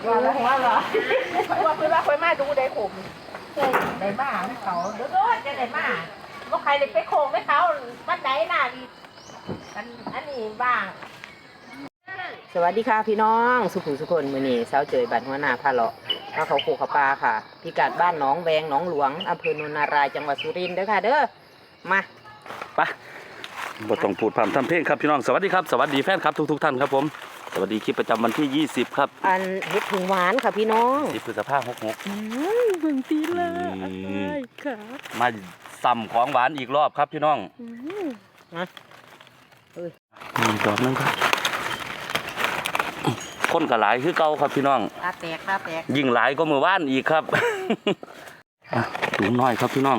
อยู่หัวเหรอว่าเพื่อนว่าคอยมาดูได้ผมได้มาให้เขาเด้อจะได้มาว่าใครเลยไปโค้งให้เขาวันไหนน่ะอันอันนี้บ้าง สวัสดีค่ะพี่น้องสุขุมสุคนมือนีเช้าเจยบันหัวหน้าพาเลาะพาเขาขู่เขาปลาค่ะ พิกัดบ้านหนองแวงหนองหลวงอำเภอโนนนารายจังหวัดสุรินทร์เด้อค่ะ เด้อมาไปบ่ต้องพูดพร่ำทำเพลงครับพี่น้องสวัสดีครับสวัสดีแฟนครับทุกๆท่านครับผม สวัสดีคลิปประจำวันที่ 20 ครับอันเห็ดผึ่งหวานค่ะพี่น้อง10พฤษภาคม66อืมเบิ่งตีละอืม อ้ายค่ะมาซ้ำของหวานอีกรอบครับพี่น้องอืมนะนี่ดอกนึงครับคนก็หลายคือเก่าครับพี่น้อง ตาแตกตาแตกยิ่งหลายก็มือว่านอีกครับ อะถุงน้อยครับพี่น้อง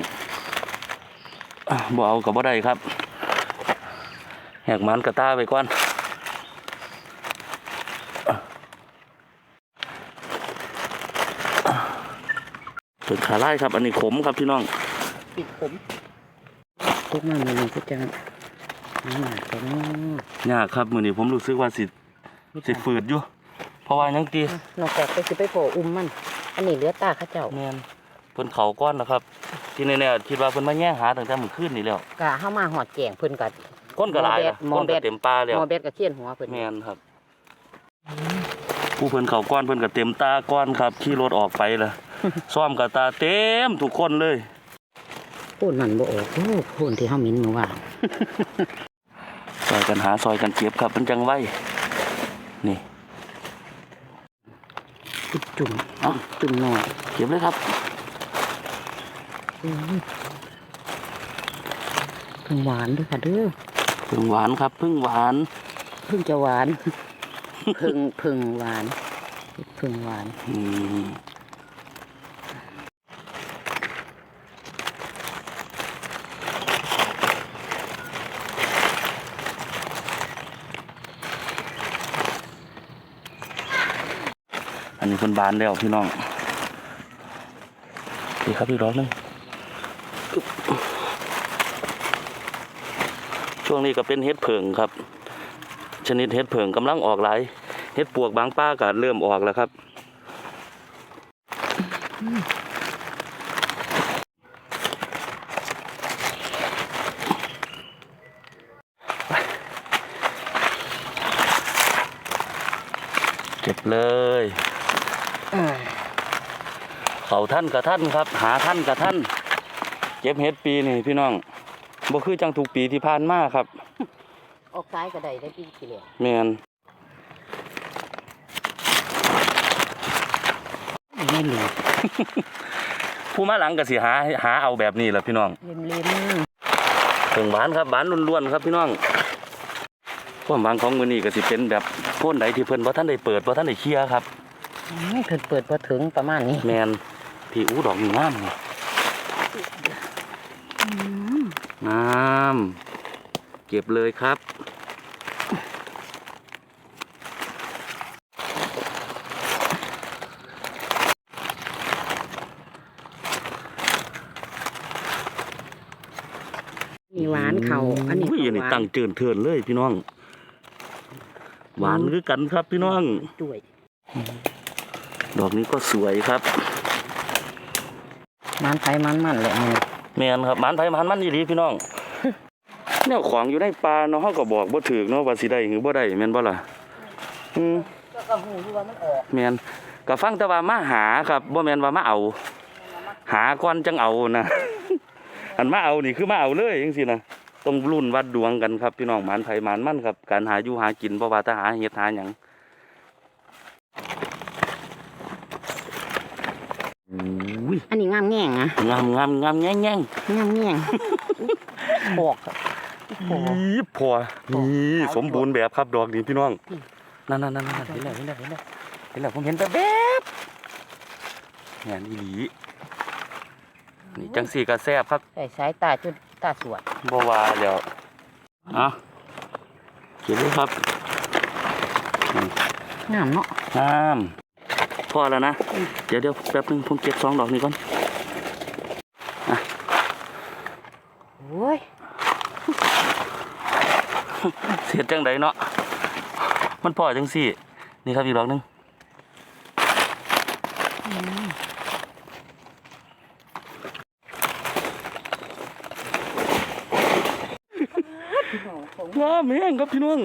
อะบ่เอากับบ่ได้ครับ แหกมันกระตาไปก่อน ส่วนขาไล่ครับ อันนี้ขมครับพี่น้องปิดผมทุกมันมันก็จะน้ำหนักไปเนาะยากครับมือนี้ผมรู้สึกว่าสิสิฝืดอยู่ เพราะว่ายังตีนอกจากไปสิไปโผล่อุ้มมัน อันนี้เหลือตาเข้าเจ้าแมนเพิ่นเขาก้อนนะครับ ที่แน่ๆคิดว่าเพิ่นมาแย่งหาตั้งแต่มื้อคืนนี่แล้วกะเข้ามาหอดแจงเพิ่นกัก้นก็หลายนะหมอก้นเบ็ก็ดเต็มปลาแล้วหมอเบ็ดกับเขียนหัวเพิ่นแมนครับผู้เพิ่นเขาก้อนเพิ่นก็เต็มตาก้อนครับขี่รถออกไปละ ซ่อมกับตาเต็มทุกคนเลยพูดมันบ่ออกโอ้พูดที่เฮามินเมื่อวานซอยกันหาซอยกันเก็บครับมันจังไว้นี่จุ่มเอ้าจุ่มหน่อยเก็บเลยครับอืมเพิ่งหวานด้วยค่ะเด้อพึ่งหวานครับ พึ่งหวานเพิ่งจะหวานเพิ่งเพิ่งหวานเพิ่งหวานอืม นนี้คนบานแล้วพี่น้องดีครับอีกรอบนึงช่วงนี้ก็เป็นเห็ดเผิงครับ ชนิดเห็ดเผิงกำลังออกหลายเห็ดปวกบางป้าก็เริ่มออกแล้วครับ เก็บเลย เขา ท่านกับท่านครับ หาท่านกับท่าน เก็บเห็ดปีนี่พี่น้องบ่คือจังทุกปีที่ผ่านมาครับ ออกซ้ายก็ได้ได้ปีที่แล้วแมนไม่เหลือผู้มาหลังก็สิหาหาเอาแบบนี้แหละพี่น้องเล่มเล่มถึงหวานครับหวานล้วนๆครับพี่น้องความหวานของมื้อนี้ก็สิเป็นแบบโพ่นใดที่เพิ่นบ่ทันได้เปิดบ่ทันได้เคลียร์ครับอืมเพิ่นเปิดพอถึงประมาณนี้ แมน พี่อู้ดอกนี่งามนี่งามเก็บเลยครับมีหวานเขาอันนี้อุ้ยอันนี้หวานตั้งเจินเทินเลยพี่น้อง หวานคือกันครับพี่น้อง ด้วย ดอกนี้ก็สวยครับ มันไผมันมันแหละมันแมนครับหมันไผหมันมันอีหลีพี่น้องแนวของอยู่ในป่าเนาะเฮาก็บอกบ่ถูกเนาะว่าสิได้หรือบ่ได้แม่นบ่ล่ะอืมก็หูอยู่ว่ามันออกแม่นก็ฟังแต่ว่ามาหาครับบ่แม่นว่ามาเอา หาก่อนจังเอานะอันมาเอานี่คือมาเอาเลยจังซี่นะต้องรุ่นวัดดวงกันครับพี่น้องหมันไผหมันมันครับ การหาอยู่หากินบ่ว่าแต่หาเฮ็ดหาหยังอุ้ ยอันนี้งามแง่งนะงามงามงามแง่งแง่งงามแง่งบอกอะบอกอีพอนี่สมบูรณ์แบบครับดอกนี้พี่น้องอืมนั่นนั่นนั่นนั่นเห็นแล้วเห็นแล้วเห็นแล้วเห็นแล้วผมเห็นแต่แบบงานอีหลีนี่จังสี่กระแซบครับใส่สายตาจุดตาสวดบ่ว่าแล้วอะเก็บเลยครับงามเนาะงาม พอแล้วนะ เดี๋ยวเดี๋ยวแป๊บนึงผมเก็บสองดอกนี้ก่อนอโอ้ยเสียจังไดเนาะ มันพอจังสินี่ครับอีกดอกนึงงามแม่งครับพี่น้อง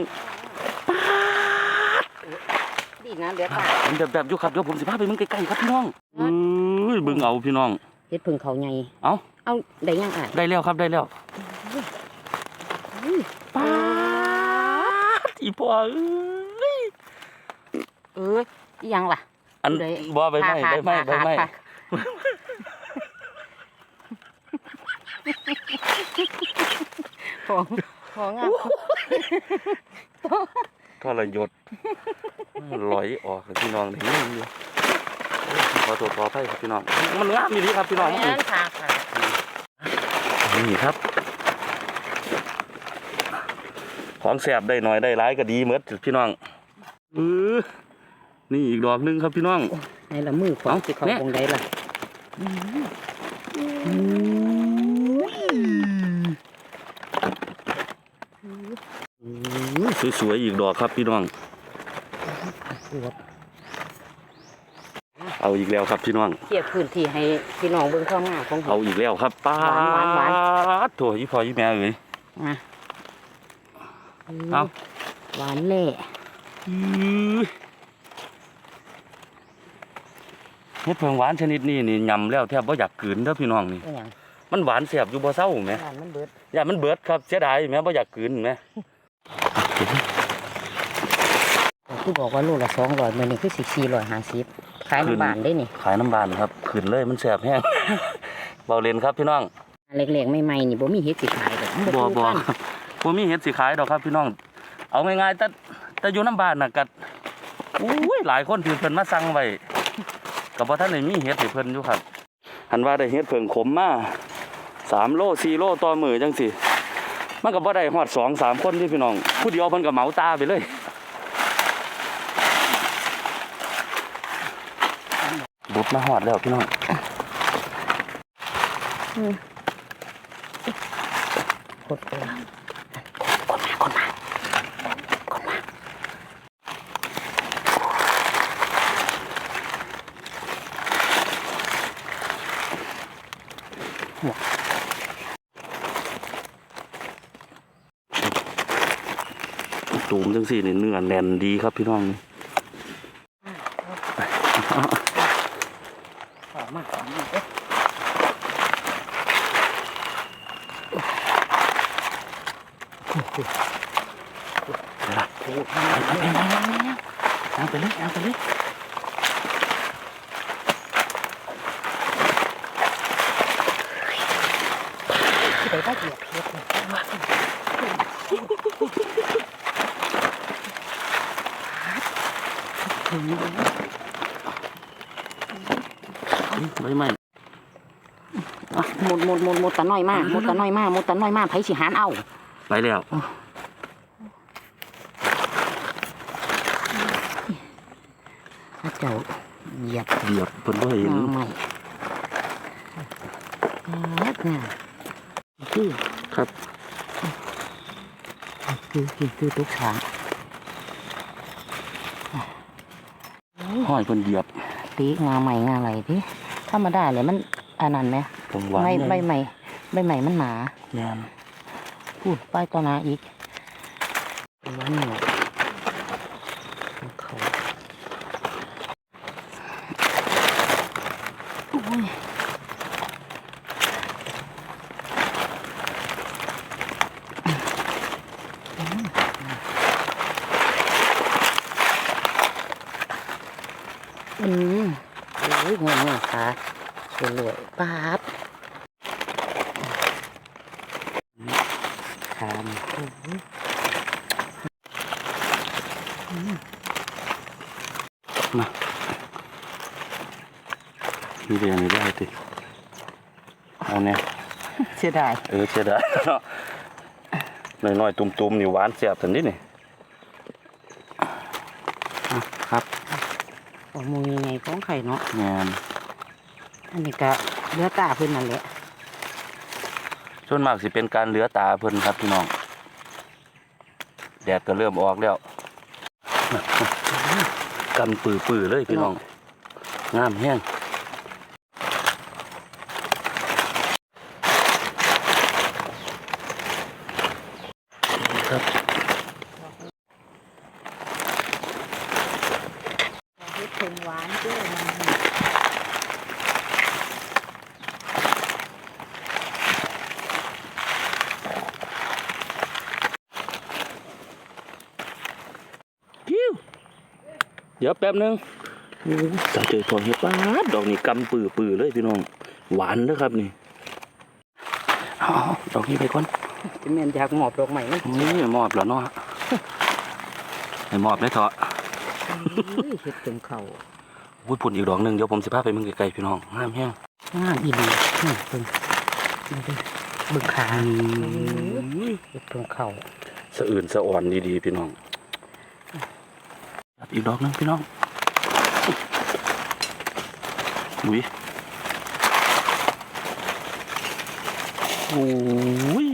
ดีนะเดี๋ยวตาผมแบบแบบๆอยู่ครับเดี๋ยวผมสิพาไปมึงใกล้ๆครับพี่น้องเอ้ยเบิ่งเอาพี่น้อง เฮ็ดพึ่งเขาใหญ่เอ้า เอาได้ยังอะได้แล้วครับได้แล้วป้าอีพ่อเอ้ยเอ้ยอีหยังล่ะ อันได้ บ่ใบไม้ขาดใบไม้ใบขาดไม้ขาดของของอะทรยศ ลอยออกเลยพี่น้องนี่อยู่ขอตัวขออภัยครับพี่น้อง มันงามอยู่ดีครับพี่น้องแม่นค่ะค่ะนี่ครับ ของแสบได้หน่อยได้ร้ายก็ดีเหมือนพี่น้องเออนี่อีกดอกหนึงครับพี่น้องในละมือของเอ้าสิเขาเนี่ยคงได้ล่ะสวยๆอีกดอกครับพี่น้อง เอาอีกแล้วครับพี่น้อง เทียบพื้นที่ให้พี่น้องเบิ่งความงามของเอาอีกแล้วครับป้าหวานหวานหวานดโถั่วยี่พอยี่แม่เอ้ยอะเอา หวานแล่อื้อเฮ็ดเพิงหวานชนิดนี้นี่ยำแล้วแทบบ่อยากกลืนเด้อพี่น้องนี่ก็หยังมันหวานแสบอยู่บ่เศร้าแหมหวานมันเบิด อย่ามันเบิดครับเสียดายแหมบ่อยากกลืนแหม คือบอกว่าโลละ200มื้อนี้คือสิ450ขายในบ้านได้นี่ ขายน้ำบานครับขึ้นเลยมันแสบแห้ง เบาเล่นครับพี่น้องเล็กๆใหม่ๆนี่บ่มีเฮ็ดสิขายดอกมันบ่ถูกบ่กันบ่มีเฮ็ดสิขายดอกครับพี่น้อง เอาง่ายๆแต่แต่อยู่น้ำบ้านน่ะกัดอุ้ยหลายคนที่เพิ่นมาสั่งไว้ก็บ่ทันได้มีเฮ็ดให้เพิ่นอยู่ครับหันว่าได้เฮ็ดเพิ่งขมมา3โล4โลต่อมื้อจังซี่มันก็บ่ได้ฮอด2 3คนที่พี่น้อง ผู้เดียวเพิ่นก็เหมาตาไปเลย บุดมาฮอดแล้วพี่น้องกดเลยคนมาคนมาคนมาตูมจังสี่นี่เนื้อแน่นดีครับพี่น้องนี่ ขอมาขอมาเด้อ ไปละโอ้ทำไปไปไปไปเอาไปเลยเอาไปเลยไปได้เหยียบเฮ็ดเลยใบไม่หมดหมดหมดหมดตะน้อยมากหมดตะน้อยมากหมดตะน้อยมากไผสิหารเอา ไปแล้วพระเจ้าเหยียบเหยียบเพิ่นบ่เห็นมาใหม่แอบงามคือครับคือคือคือทุกฉากห้อยเพิ่นเหยียบตีงาใหม่งาอะไรที่ธรรมดาเลยมันอันนั้นไหมผมหวานใบแน่ใบใหม่ใบใหม่มันหนาแม่น พูดไปต่อหนาอีกว่าหนูเขาโอ้ยอืมโอ้ยงงงขาสวยๆป๊าบขามโอ้ย มีเรียนนี่ได้ติเอาเนี่ยเสียดายเออเสียดายเนาะน้อยๆตุ่มๆนี่หวานแซ่บทันนี้นี่ครับโอ้มูยังไงฟ้องไข่เนาะแม่นอันนี้ก็เลือตาเพิ่นนั่นแหละส่วนมากสิเป็นการเหลือตาเพิ่นครับพี่น้องแดดก็เริ่มออกแล้ว กันปื้อๆเลยพี่น้อง งามแห้งครับเห็ดหวานด้วย เดี๋ยวแป๊บหนึงสาวเจอทองเห็ดป้าดดอกนี้กำปือปือเลยพี่น้อง หวานเด้อครับนี่เอาดอกนี้ไปก่อนจะแม่นอยากหมอบดอกใหม่มันนี่มอบแล้วเนาะให้มอบได้เถอะเฮ็ดเต็มเข่าอุ้ยปุ่นอีกดอกหนึ่งเดี๋ยวผมสิพาไปมึงไกลๆพี่น้องห้ามแห้งงามอีหลีนี่เบิ่งนี่เด้อเบิ่งขาอุ้ยเฮ็ดเต็มเข่าสะอื่นสะอ่อนดีๆพี่น้องรับ อีกดอกหนึงพี่น้องอุ้ยโอ้ย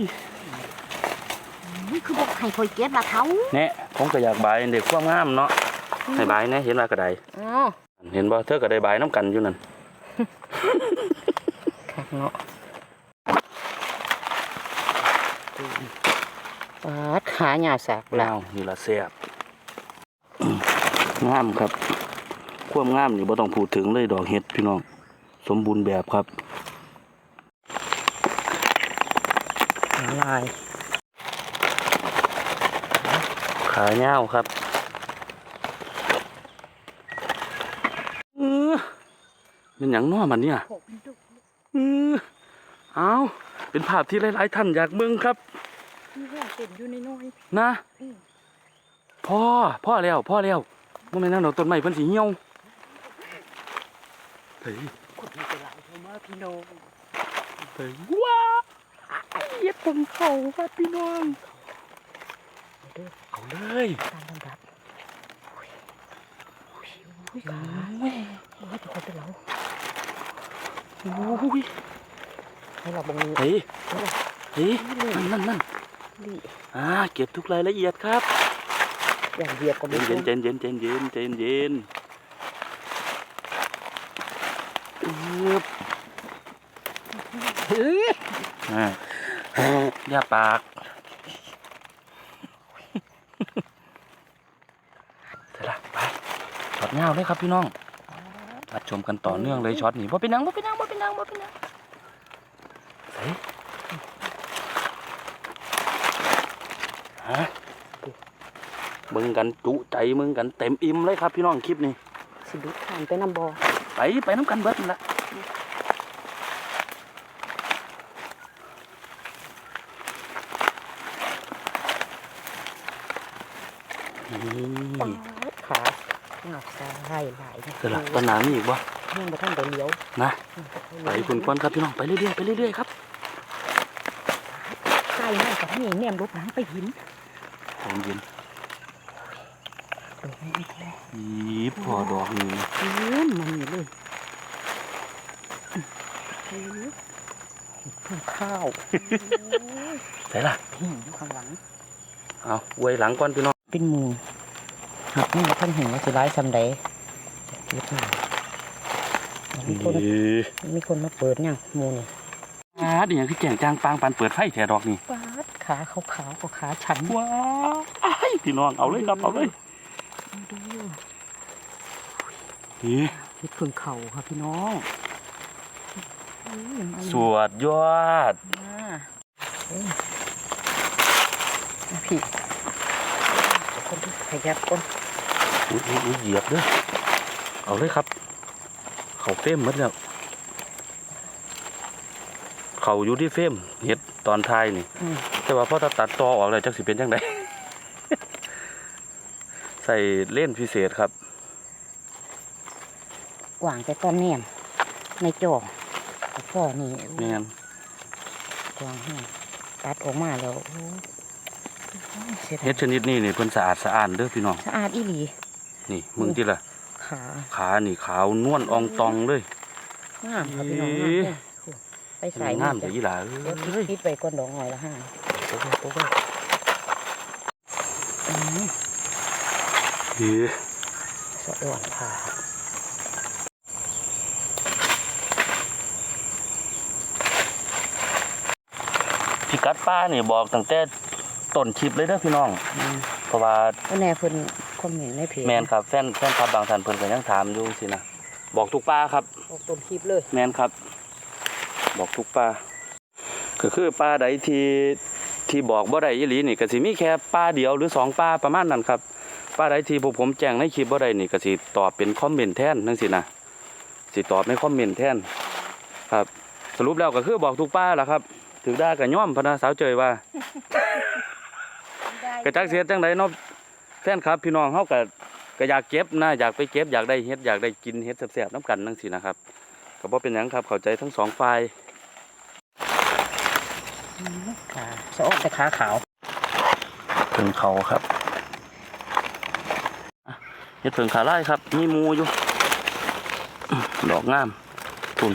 นี่คือบอกให้คอยเก็บละเขาแน่ผมก็อยากบายเด็กความงามเนาะให้บายแน่เห็นว่ากระไดอ๋อเห็นบ่เธอก็ได้บายน้ำกันอยู่นั่นคักเนาะปาดขาหยาสากแล้แล้ววนี่ละแซ่บอืม งามครับความงามนี่บ่ต้องพูดถึงเลยดอกเห็ดพี่น้อง สมบูรณ์แบบครับลายขาเงาวครับเออเป็นหยังน้อมันเนี่ยเออเอาเป็นภาพที่หลายๆท่านอยากเบิ่งครับนี่ว่าเต็มอยู่ในน้อยนะอืมพ่อพ่อแล้วพ่อแล้ว ว่าแม่นนั่นดอกต้นไม้เพิ่นสิเหี่ยวเฮ้ยคนนี้จะหลายเข้ามาพี่น้องเฮ้ยว้าเย็ดผมเขาครับพี่น้องเด้อเอาเลยตามลำดับอุ้ยอุ้ยอุ้ยโอ้ขายโอ้ยทุกคนเป็นเราโอ้ยให้เราบงมือเฮ้ยให้เราเฮ้ยนั่นนั่นนั่นดีอ่าเก็บทุกรายละเอียดครับ อย่างเดียวก็เย็ไม่นเย็นเย็นเย็นเย็นเย็นเย็นเย็นอึ๊บเฮ้ยอ่าอย่าปากเสร็จละไปช็อตเงาเลยครับพี่น้องรับชมกันต่อเนื่องเลยช็อตนี้ว่าเป็นหนังว่าเป็นหนังว่าเป็นหนังว่าเป็นหนังเฮ้ยฮะ มึงกันจุใจมึงกันเต็มอิ่มเลยครับพี่น้องคลิปนี้สิดุทานไปน้ำบอไปไปน้ำกันเบิดนั่นละนี่ขาหนักซ้ายหลายเสร็จละต้นน้ำมีอีกบ่เมื่อท่านเดี๋ยวเลี้ยวนะไปคุณควันครับพี่น้องไปเรื่อยๆไปเรื่อยๆครับใกล้มากกับนี่แนมรถหลังไปหินใจเย็น ดอกนี้แท้ยีบพอดอกนี้เกินมันนี่เลยเฮ้ยเพิ่งข้าวใส่ละพี่อยู่ข้างหลังเอาไว้หลังก่อนพี่น้องเป็นหมูหักนี่มาท่านเห็นว่าสิร้ายซำใดเก็บมามีคนนี่มีคนมาเปิดยังหมูนี่อ่าเดี๋ยวคือแก่งจางปางปันเปิดไฟแถดอกนี่ปาดขาขาวขาวๆกับขาฉันว้ายพี่น้องเอาเลยครับเอาเลย ดู นี่เฮ็ดเพิ่งเข่าค่ะพี่น้องสวดยอดมาเอ้ยมาพี่คนที่ขยับคนอุ้ยอุ้ยอุ้ยเหยียบเด้อเอาเลยครับ เขาเฟรมหมดแล้ว เขาอยู่ที่เฟรมเห็ดตอนท้ายนี่แต่ว่าพอถ้าตัดตอออกเลยจักสิเป็นจังไดใส่เล่นพิเศษครับ กว่างแต่ตอนแนมในจอพ่อนี่แม่นกว่างให้ตัดออกมาแล้วโอ้ยเสียดาเฮ็ยดชนิดนี้นี่เพิ่นสะอาดสะอ้านเด้อพี่น้องสะอาดอีหลีนี่มึงที่ละขาขานี่ขาวนวลอองตองเลยงามค่ะพี่น้องเอ๊งามะเด้อไปใส่งามจ้ะแต่ยี่หล่าเดี๋ยวเอ้ยคิดไปก่อนดอกหน่อยละห้าโอ้โหโอ้โหอืมเฮ้ยสะอ่อนผ่า พี่กัดป้านี่บอกตั้งแต่ต้นคลิปเลยเด้อพี่น้องอืมเพราะว่าก็แน่เพิ่นขอมเมนต์ในเพจแมนครับแฟนแฟนคลับบางท่านเพิ่นก็ยังถามอยู่สินะบอกทุกป้าครับออกต้นคลิปเลย แมนครับ บอกทุกป้าก็คือป้าใดที่ที่บอกบ่ได้อีหลีนี่ก็สิมีแค่ป้าเดียวหรือสองป้าประมาณนั้นครับป้าใดที่พวกผมแจ้งในคลิปบ่ได้นี่ก็สิตอบเป็นคอมเมนต์แทนจังซี่นะสิตอบในคอมเมนต์แทนครับ สรุปแล้วก็คือบอกทุกป้าล่ะครับ ถือได้ก็ย่อมพะนะสาวเจยว่า กระจักเสียจังไดเนาะแฟนครับ พี่น้องเฮาก็ก็อยากเก็บนะอยากไปเก็บอยากได้เฮ็ดอยากได้กินเฮ็ดแซ่บๆน้ำกันจังซี่นะครับก็บ่เป็นหยังครับเข้าใจทั้งสองฝ่ายขาสะออกแต่ขาขาวเพิ่งเขาครับอะเฮ็ดเพิ่งขาลายครับ มีหมูอยู่อื้อดอกงามคุณ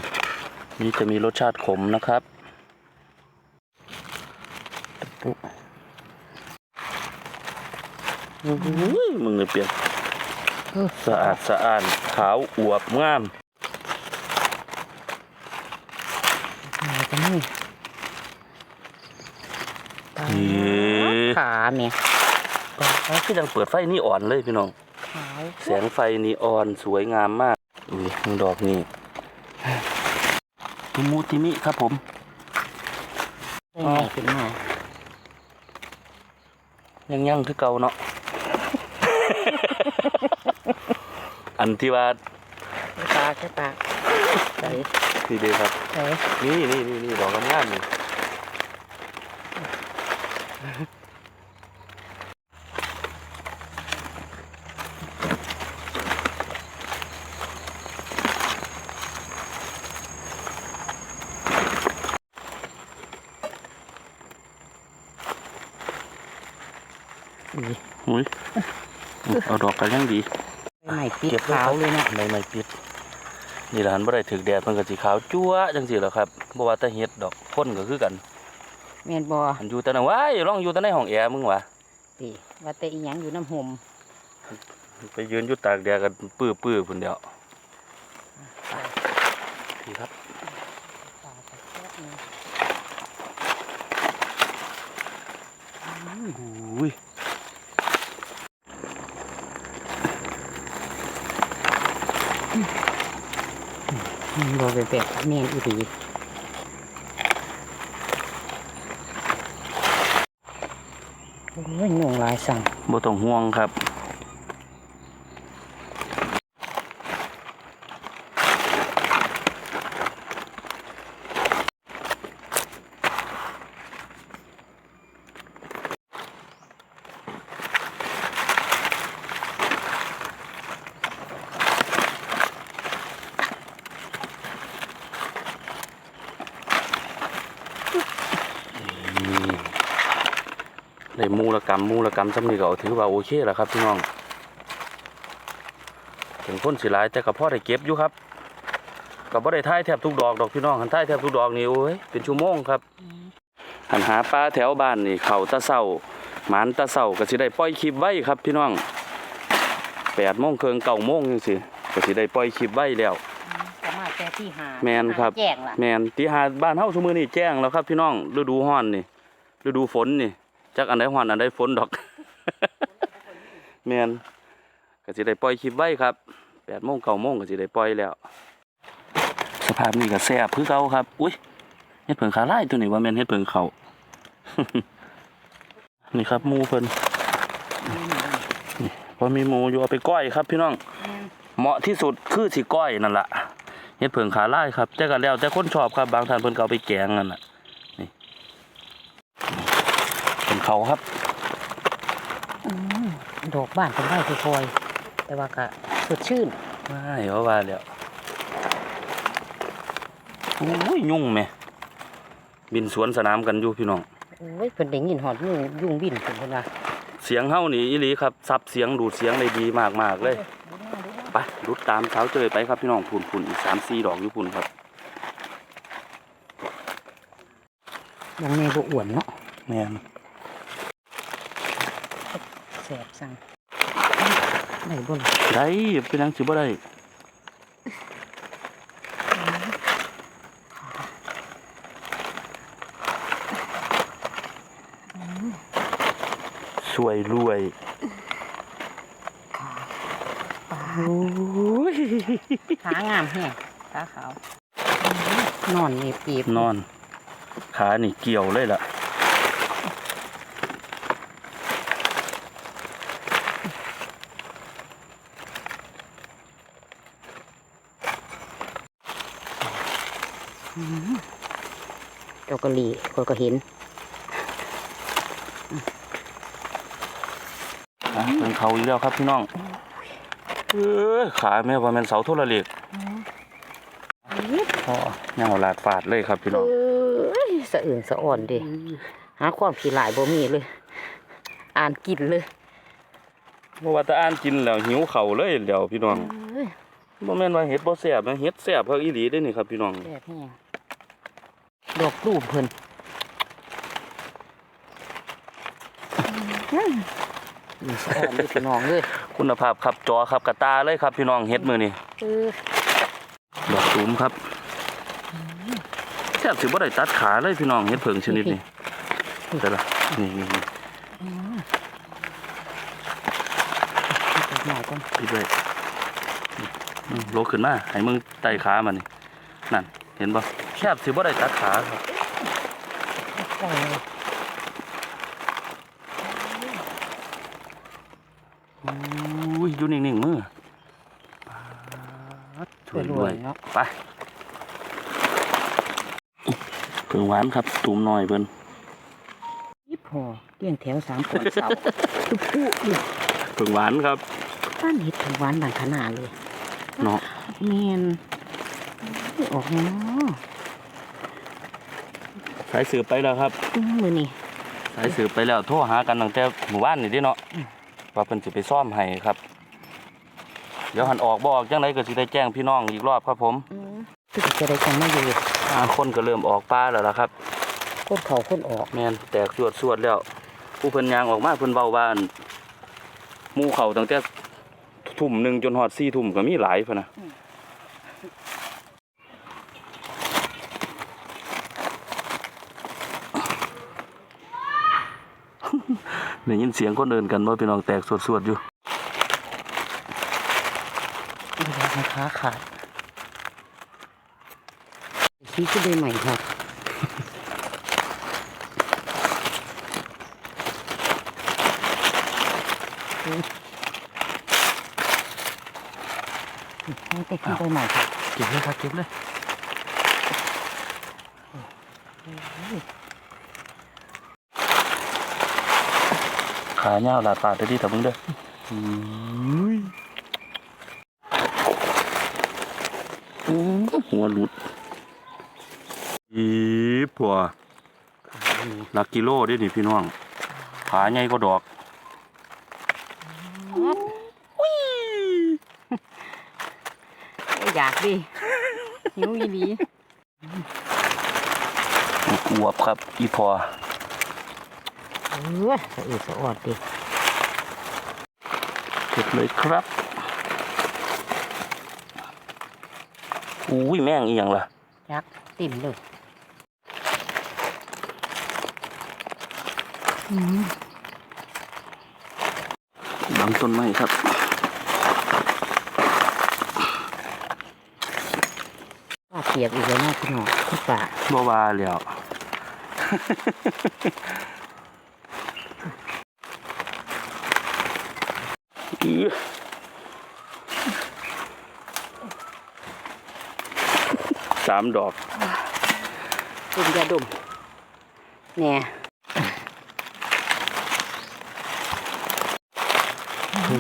นี่จะมีรสชาติขมนะครับปุ๊บ อื้อหือมึงเลยเปลี่ยนเออสะอาดสะอาดขาวอวบงามอะไรกันนี่ปลาเฮ้ยขาเมียคือยังเปิดไฟนีอ่อนเลยพี่น้องขาวแสงไฟนีออนสวยงามมากอุ้ยดอกนี่ตุมูติมิครับผมได้ไงขึ้นมายังยังคือเก่าเนาะ อันที่ว่าปลาใช่ปลาใส่นี่เดีครับใส่นี่นี่นี่นี่ดอกงามๆนี่อุ้ยเอาดอกกันยังดีให ม่ปิดขาวเลยเนาะไม่ไม่ปิด นี่แหละหันบ่ได้ถึกแดดมันก็สีขาวจั๊วจังสิแหล้วครับบ่ว่าแต่เฮ็ดดอกคนก็คือกันเมียนบอหันอยู่แต่นั้นว้ายลองอยู่แต่ในห้องแอร์มึงวะตีว่าแต่อีหยังอยู่น้ำห่มไปยืนอยู่ตากแดดกันปื้อปื้อพุ่นเดียวพี่ครับ ปลาตะแคบนี่ อุ้ย มันบอ เป็นแบบแม่นอีดีโอ้ยหนุ่งลายสั่งบ่ต้องห่วงครับ มูลกรรมมูลกรรมสำนีก็ถือว่าโอเคแล้วครับพี่น้องถึงคนสิหลายแต่กับพ่อได้เก็บอยู่ครับกับพ่ได้ท่ายแทบทุกดอกดอกพี่น้องหันท่ายแทบทุกดอกนี่โอ้ยเป็นชั่วโมงครับหันหาปลาแถวบ้านนี่เขาตะเศร้าหมานตะเศร้าก็สิได้ปล่อยคลิปไว้ครับ พี่น้องแปดโมงเคิงเก้าโมงยังสิก็สิได้ปล่อยคลิปไว้แล้วสามารถแต่ที่หาแม่นครับหาแจ้งล่ะแมนที่หาดบ้านเฮาซุมื้อนี้แจ้งแล้วครับพี่น้องฤดูร้อนนี่ฤดูฝนนี่ จักอันใดร้อนอันใดฝนดอกแมนก็สิได้ปล่อยคลิปไว้ครับ8โมง9โมงก็สิได้ปล่อยแล้ว สภาพนี้ก็แซ่บคือเก่าครับ อุ้ยเฮ็ดเผิงขาลายตัวนี้ว่าแมนเฮ็ดเผิงเขานี่ครับมูเพิ่นพอมีหมูอยู่เอาไปก้อยครับพี่น้อง เหมาะที่สุดคือสิก้อยนั่นแหละเฮ็ดเผิงขาลายครับ แต่ก็แล้วแต่คนชอบครับบางท่านเพิ่นก็เอาไปแกงนั่นน่ะนี่ เป็นเขาครับอืมดอกบ้านเป็นไร่ที่พลอย แต่ว่าก็สดชื่นไม่ว่าว่าแล้วโอ้ยยุ่งแม่บินสวนสนามกันอยู่พี่น้องโอ้ยเพิ่นได้ยินหอดยุงยุงบินเพิ่นเพิ่นว่าเสียงเฮานี่อีหลีครับซับเสียงดูดเสียงได้ดีมากๆเลยไปรุดตามเช้าเจยไปครับพี่น้องพุ่นพุ่นอีกสามสี่ดอกอยู่พุ่นครับยังแม่บ่อ้วนเนาะแม่นแสบสั่งได้บ่ล่ะได้เป็นหยังสิบ่ได้สวยรวยอ้ยขางามแห้งขาขาว นอนนี่ปีบนอน ขานี่เกี่ยวเลยล่ะ เจ้ากะหรี่คนก็เห็นอะเป็นเขาอีกแล้วครับพี่น้องเออขาแม่ว่าแมันเสาโทรเลขพอยังเอาลาดฟาดเลยครับพี่น้องเอ้ยสะอื่นสะอ่อนเดิหาความขี้หลายบ่มีเลย อ่านกินเลยเมื่อว่าแตะอ่านกินแล้วหิวเข่าวเลยเดี๋ยวพี่น้องเอ้ยบ่แม่นว่าเฮ็ดบ่แซ่บนะเฮ็ดแซ่บเพิ่อีหลีเด้อนี่ครับพี่น้องแบบนี้ ดอกรูปเพิ่นนี่สะอ่อนเลยพี่น้องเลยคุณภาพครับจอครับกระตาเลยครับพี่น้องเฮ็ดมื้อนี้เออดอกตูมครับแทบสิบ่ได้ตัดขาเลยพี่น้องเฮ็ดเผิงชนิดนี้แต่ละนี่นี่นี่ดอกหน่อยก่อนปิดไว้อืมโลขึ้นมาให้มึงไต่ขามันนี่นั่นเห็นบ่ แทบสิบ่ได้ตัดขาครับใส่เลยอุ้ยอยู่นิ่งๆมือปาดช่วยด้วยเนาะไปเพิ่งหวานครับตูมน้อยเพิ่นยี่พอเลี้ยงแถวสามขวดเสาทุกผู้เลยเพิ่งหวานครับบ้านเห็ดถึงหวานบางขนาดเลยเนาะเมียนไม่ออกเนาะ สายสืบไปแล้วครับอื้อมือนี่สายสืบไปแล้วโทรหากันตั้งแต่หมู่บ้านนี่เดิเนาะว่าเพิ่นสิไปซ่อมให้ครับ เดี๋ยวหันออกบ่ออกจังไดก็สิได้แจ้งพี่น้องอีกรอบครับผมคือจะได้จังไม่อยู่อ่าคนก็เริ่มออกป่าแล้วล่ะครับคนเขาคนออกแม่นแตกสวดสวดแล้ว ผู้เพิ่นยางออกมาเพิ่นเว้าว่าอั่นหมู่เขาตั้งแต่ทุ่มหนึ่งจนฮอด4ทุ่มก็มีหลายพุ่นน่ะ ได้ยินเสียงคนเดินกันว่าพี่น้องแตกสวดสวดอยู่ดูแลขาขาดชี้ก็ได้ใหม่ครับนี่ไปขึ้นได้ใหม่ครับเก็บเลยครับเก็บเลย ขาเงาวลาดปาดได้ดีแต่มึงเด้ออืมอืมหัวหลุดอีผัวหลักกิโลเด้นี่พี่น้องขาใหญ่ก็ดอกอยากดิหิวอีหลีอวบครับ อีพอ เออสะอืดสะออดดิเก็บเลยครับอุ้ยแม่งอีหยังล่ะยักติ่มเลยอืมบางต้นไม้ครับปลาเปียกอีกแล้วนะพี่น้องพี่ป่าบ่ว่าแล้ว อื้อสามดอกเป็นยาดมแน่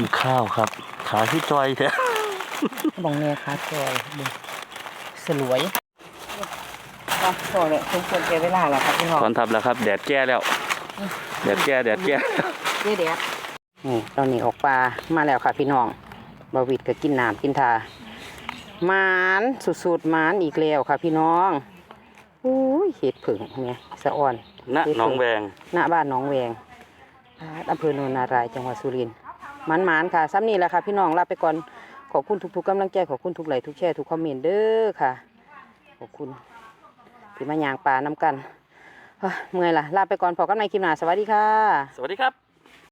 มีข้าวครับ ขาที่จอยแท้บองแน่ค่ะจอยดูสลวยครับจอยเนี่ยสมควรแก่เวลาแล้วครับพี่น้องตอนทับแล้วครับ แดดแก่แล้ว แดดแก่แดดแก่เดี๋ยวเดี๋ยว นี่ตอนนี้ออกปลามาแล้วค่ะพี่น้องบาวิดก็กินน้ำกินทาหมานสุดๆหมานอีกแล้วค่ะพี่น้องอุ้ยเห็ดผึ่งเนี่ยสะอ่อนณหน้องแวงหน้าบ้านหน้องแวงอำเภอโนนนารายจังหวัดสุรินทร์หมันหมานค่ะซ้ำนี่แหละค่ะพี่น้องลาไปก่อนขอบคุณทุกๆกำลังใจขอบคุณทุกไลค์ทุกแชร์ทุกคอมเมนต์เด้อค่ะ ขอบคุณที่มายางปลาน้ำกันเฮ้ยเมื่อยละลาไปก่อนพอกันในคลิปหน้าสวัสดีค่ะ สวัสดีครับ